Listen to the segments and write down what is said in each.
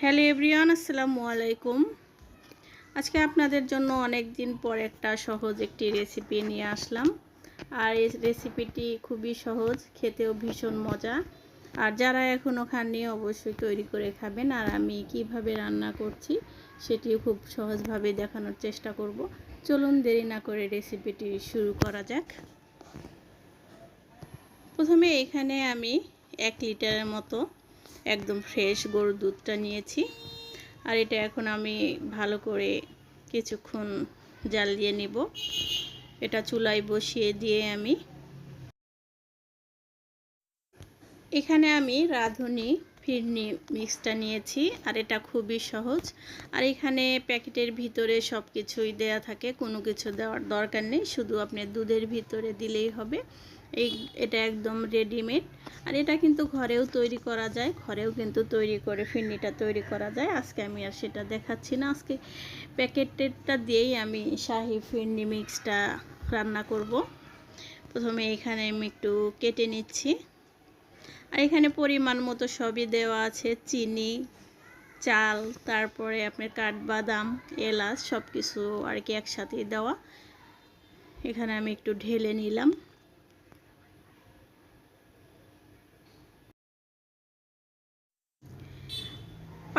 Hello everyone, আসসালামু আলাইকুম। আজকে আপনাদের জন্য অনেক দিন পর একটা সহজ একটি রেসিপি নিয়ে আসলাম। আর এই রেসিপিটি খুবই সহজ, খেতেও ভীষণ মজা। আর যারা এখনও খাননি, অবশ্যই তৈরি করে খাবেন। আর আমি কীভাবে রান্না করছি, সেটিও খুব সহজভাবে দেখানোর চেষ্টা করব। চলুন দেরি না করে রেসিপিটি শুরু করা যাক। প্রথমে এখানে আমি এক লিটারের মতো একদম ফ্রেশ গরুর দুধটা নিয়েছি। আর এটা এখন আমি ভালো করে কিছুক্ষণ জাল দিয়ে নিব। এটা চুলায় বসিয়ে দিয়ে আমি এখানে আমি রাঁধুনি, ফিরনি মিক্সটা নিয়েছি, আর এটা খুবই সহজ। আর এখানে প্যাকেটের ভিতরে সব কিছুই দেয়া থাকে, কোনো কিছু দেওয়ার দরকার নেই, শুধু আপনি দুধের ভিতরে দিলেই হবে। এই, এটা একদম রেডিমেড আর এটা কিন্তু ঘরেও তৈরি করা যায়, ঘরেও কিন্তু তৈরি করে, ফিরনিটা তৈরি করা যায়। আজকে আমি আর সেটা দেখাচ্ছি না। আজকে প্যাকেটেরটা দিয়েই আমি শাহি ফিরনি মিক্সটা রান্না করব। প্রথমে এখানে আমি একটু কেটে নিচ্ছি। আর এখানে পরিমাণ মতো সবই দেওয়া আছে। চিনি, চাল, তারপরে আপনার কাঠবাদাম, এলাচ সব কিছু আর কি একসাথেই দেওয়া। এখানে আমি একটু ঢেলে নিলাম।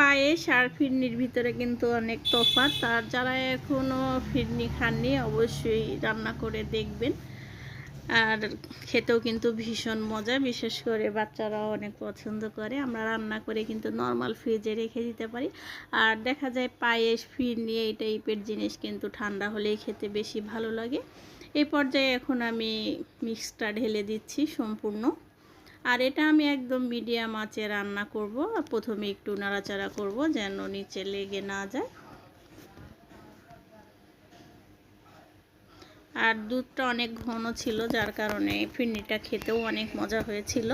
পায়েস আর ফিরনির ভিতরে কিন্তু অনেক তফাৎ। আর যারা এখনও ফিরনি খাননি, অবশ্যই রান্না করে দেখবেন। আর খেতেও কিন্তু ভীষণ মজা, বিশেষ করে বাচ্চারাও অনেক পছন্দ করে। আমরা রান্না করে কিন্তু নর্মাল ফ্রিজে রেখে দিতে পারি। আর দেখা যায় পায়েস ফিরনি এই টাইপের জিনিস কিন্তু ঠান্ডা হলেই খেতে বেশি ভালো লাগে। এই পর্যায়ে এখন আমি মিক্সটা ঢেলে দিচ্ছি সম্পূর্ণ। আর এটা আমি একদম মিডিয়াম আঁচে রান্না করব। প্রথমে একটু নাড়াচাড়া করব যেন নিচে লেগে না যায়। আর দুধটা অনেক ঘন ছিল, যার কারণে ফিরনিটা খেতেও অনেক মজা হয়েছিল।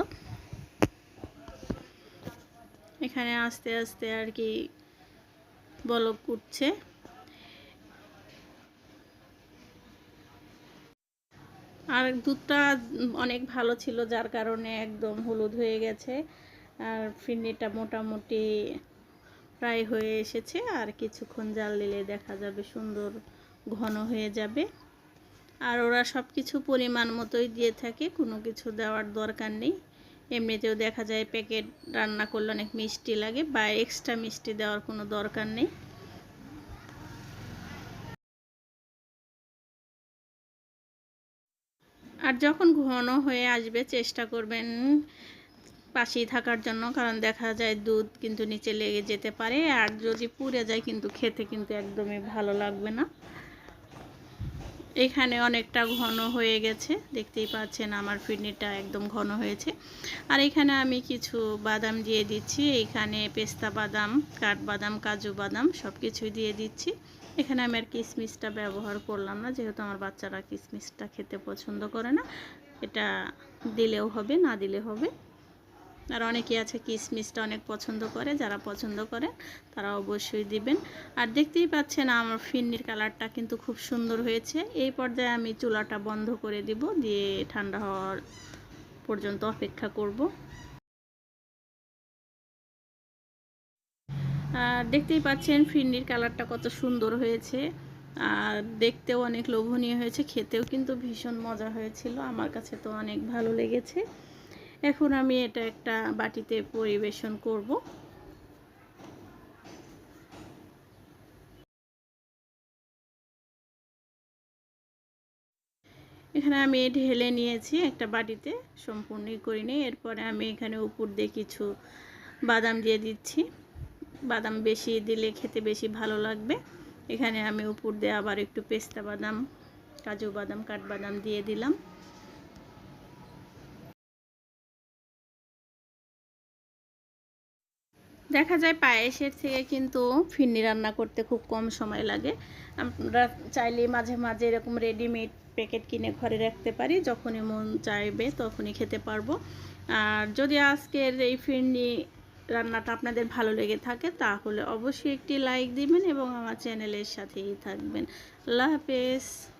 এখানে আস্তে আস্তে আর কি বলক উঠছে। আর দুধটা অনেক ভালো ছিল, যার কারণে একদম হলুদ হয়ে গেছে। আর ফিরনিটা মোটামুটি প্রায় হয়ে এসেছে, আর কিছুক্ষণ জাল দিলে দেখা যাবে সুন্দর ঘন হয়ে যাবে। আর ওরা সব কিছু পরিমাণ মতোই দিয়ে থাকে, কোনো কিছু দেওয়ার দরকার নেই। এমনিতেও দেখা যায় প্যাকেট রান্না করলে অনেক মিষ্টি লাগে, বা এক্সট্রা মিষ্টি দেওয়ার কোনো দরকার নেই। আর যখন ঘন হয়ে আসবে, চেষ্টা করবেন পাশেই থাকার জন্য, কারণ দেখা যায় দুধ কিন্তু নিচে লেগে যেতে পারে, আর যদি পুড়ে যায় কিন্তু খেতে কিন্তু একদমই ভালো লাগবে না। এখানে অনেকটা ঘন হয়ে গেছে, দেখতেই পাচ্ছেন আমার ফিরনিটা একদম ঘন হয়েছে। আর এখানে আমি কিছু বাদাম দিয়ে দিচ্ছি, এখানে পেস্তা বাদাম কাঠবাদাম কাজু বাদাম সব কিছুই দিয়ে দিচ্ছি। এখানে আমি আর কিশমিশটা ব্যবহার করলাম না, যেহেতু আমার বাচ্চারা কিশমিশটা খেতে পছন্দ করে না, এটা দিলেও হবে, না দিলে হবে। আর অনেকে আছে কিশমিশটা অনেক পছন্দ করে, যারা পছন্দ করে তারা অবশ্যই দিবেন। আর দেখতেই পাচ্ছেন আমার ফিন্নির কালারটা কিন্তু খুব সুন্দর হয়েছে। এই পর্যায়ে আমি চুলাটা বন্ধ করে দিব, দিয়ে ঠান্ডা হওয়ার পর্যন্ত অপেক্ষা করব। দেখতেই পাচ্ছেন ফিন্নির কালারটা কত সুন্দর হয়েছে। আর দেখতেও অনেক লোভনীয় হয়েছে, খেতেও কিন্তু ভীষণ মজা হয়েছিল, আমার কাছে তো অনেক ভালো লেগেছে। এখন আমি এটা একটা বাটিতে পরিবেশন করব। এখানে আমি ঢেলে নিয়েছি একটা বাটিতে, সম্পূর্ণই করিনি এরপরে আমি এখানে উপর দিয়ে কিছু বাদাম দিয়ে দিচ্ছি। বাদাম বেশি দিলে খেতে বেশি ভালো লাগবে। এখানে আমি উপর দিয়ে আবার একটু পেস্তা বাদাম, কাজু বাদাম, কাঠবাদাম দিয়ে দিলাম। দেখা যায় পায়েসের থেকে কিন্তু ফিরনি রান্না করতে খুব কম সময় লাগে। আমরা চাইলে মাঝে মাঝে এরকম রেডিমেড প্যাকেট কিনে ঘরে রাখতে পারি, যখনই মন চাইবে তখনই খেতে পারব। আর যদি আজকের এই ফিরনি রান্নাটা আপনাদের ভালো লেগে থাকে তাহলে অবশ্যই একটি লাইক দিবেন এবং আমার চ্যানেলের সাথেই থাকবেন। আল্লাহ হাফেজ।